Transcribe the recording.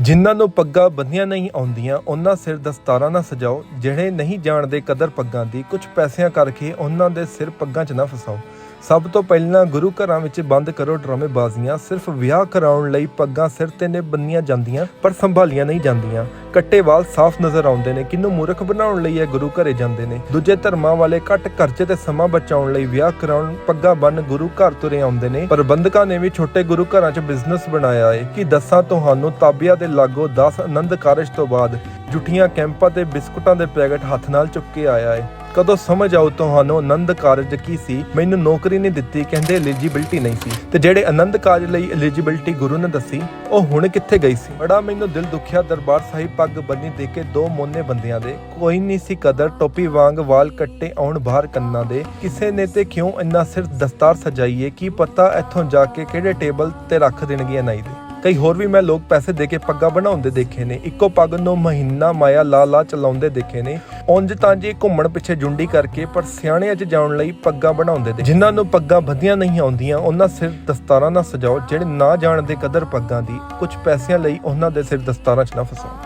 ਜਿਨ੍ਹਾਂ ਨੂੰ ਪੱਗਾਂ ਬੰਨੀਆਂ ਨਹੀਂ ਆਉਂਦੀਆਂ, ਉਹਨਾਂ ਸਿਰ ਦਸਤਾਰਾਂ ਨਾ ਸਜਾਓ, ਜਿਹੜੇ ਨਹੀਂ ਜਾਣਦੇ ਕਦਰ ਪੱਗਾਂ ਦੀ ਕੁਝ ਪੈਸਿਆਂ ਕਰਕੇ ਉਹਨਾਂ ਦੇ ਸਿਰ ਪੱਗਾਂ 'ਚ ਨਾ ਫਸਾਓ। ਸਭ ਤੋਂ ਪਹਿਲਾਂ ਗੁਰੂ ਘਰਾਂ ਵਿੱਚ ਬੰਦ ਕਰੋ ਡਰਾਮੇਬਾਜ਼ੀਆਂ, ਸਿਰਫ ਵਿਆਹ ਕਰਾਉਣ ਲਈ ਪੱਗਾਂ ਸਿਰ ਤੇ ਨੇ ਬੰਨੀਆਂ ਜਾਂਦੀਆਂ, ਪਰ ਸੰਭਾਲੀਆਂ ਨਹੀਂ ਜਾਂਦੀਆਂ। ਕੱਟੇ ਵਾਲ ਸਾਫ਼ ਨਜ਼ਰ ਆਉਂਦੇ ਨੇ, ਕਿਨੂੰ ਮੂਰਖ ਬਣਾਉਣ ਲਈ ਇਹ ਗੁਰੂ ਘਰੇ ਜਾਂਦੇ ਨੇ? ਦੂਜੇ ਧਰਮਾਂ ਵਾਲੇ ਘੱਟ ਖਰਚੇ ਤੇ ਸਮਾਂ ਬਚਾਉਣ ਲਈ ਵਿਆਹ ਕਰਾਉਣ, ਪੱਗਾਂ ਬੰਨ ਗੁਰੂ ਘਰ ਤੁਰੇ ਆਉਂਦੇ ਨੇ। ਪ੍ਰਬੰਧਕਾਂ ਨੇ ਵੀ ਛੋਟੇ ਗੁਰੂ ਘਰਾਂ 'ਚ ਬਿਜ਼ਨਸ ਬਣਾਇਆ ਏ। ਕਿ ਦੱਸਾਂ ਤੁਹਾਨੂੰ, ਤਾਬਿਆ ਦੇ ਲਾਗੋ 10 ਆਨੰਦ ਕਾਰਜ ਤੋਂ ਬਾਅਦ ਜੁੱਠੀਆਂ ਕੈਂਪਾਂ ਤੇ ਬਿਸਕੁਟਾਂ ਦੇ ਪੈਕੇਟ ਹੱਥ ਨਾਲ ਚੁੱਕ ਕੇ ਆਇਆ ਏ। ਕਦੋਂ ਸਮਝ ਆਉ ਤੁਹਾਨੂੰ ਆਨੰਦ ਕਾਰਜ ਕੀ ਸੀ? ਮੈਨੂੰ ਨੌਕਰੀ ਨਹੀਂ ਦਿੱਤੀ, ਕਹਿੰਦੇ ਐਲੀਜੀਬਿਲਟੀ ਨਹੀਂ ਸੀ। ਤੇ ਜਿਹੜੇ ਆਨੰਦ ਕਾਰਜ ਲਈ ਐਲੀਜੀਬਿਲਟੀ ਗੁਰੂ ਨੇ ਦੱਸੀ, ਉਹ ਹੁਣ ਕਿੱਥੇ ਗਈ ਸੀ? ਬੜਾ ਮੈਨੂੰ ਦਿਲ ਦੁਖਿਆ, ਦਰਬਾਰ ਸਾਹਿਬ ਪੱਗ ਬੰਨੀ ਦੇ ਕੇ ਦੋ ਮੋਨੇ ਬੰਦਿਆਂ ਦੇ। ਕੋਈ ਨਹੀਂ ਸੀ ਕਦਰ, ਟੋਪੀ ਵਾਂਗ ਵਾਲ ਕੱਟੇ ਆਉਣ ਬਾਹਰ ਕੰਨਾਂ ਦੇ। ਕਿਸੇ ਨੇ ਤੇ ਕਿਉਂ ਇੰਨਾ ਸਿਰ ਦਸਤਾਰ ਸਜਾਈਏ? ਕੀ ਪਤਾ ਇੱਥੋਂ ਜਾ ਕੇ ਕਿਹੜੇ ਟੇਬਲ ਤੇ ਰੱਖ ਦੇਣਗੀਆਂ ਨਾਈ ਦੇ। ਕਈ ਹੋਰ ਵੀ ਮੈਂ ਲੋਕ ਪੈਸੇ ਦੇ ਕੇ ਪੱਗਾਂ ਬਣਾਉਂਦੇ ਦੇਖੇ ਨੇ। ਇੱਕੋ ਪੱਗ ਨੂੰ ਮਹੀਨਾ ਮਾਇਆ ਲਾ ਲਾ ਚਲਾਉਂਦੇ ਦੇਖੇ ਨੇ। ਉਂਝ ਤਾਂ ਜੀ ਘੁੰਮਣ ਪਿੱਛੇ ਜੁੰਡੀ ਕਰਕੇ ਪਰ ਸਿਆਣਿਆਂ 'ਚ ਜਾਣ ਲਈ ਪੱਗਾਂ ਬਣਾਉਂਦੇ ਦੇ ਜਿਨ੍ਹਾਂ ਨੂੰ ਪੱਗਾਂ ਵਧੀਆਂ ਨਹੀਂ ਆਉਂਦੀਆਂ, ਉਹਨਾਂ ਸਿਰ ਦਸਤਾਰਾਂ ਨਾਲ ਸਜਾਓ, ਜਿਹੜੇ ਨਾ ਜਾਣ ਦੇ ਕਦਰ ਪੱਗਾਂ ਦੀ। ਕੁਝ ਪੈਸਿਆਂ ਲਈ ਉਹਨਾਂ ਦੇ ਸਿਰ ਦਸਤਾਰਾਂ 'ਚ ਨਾ ਫਸਾਓ।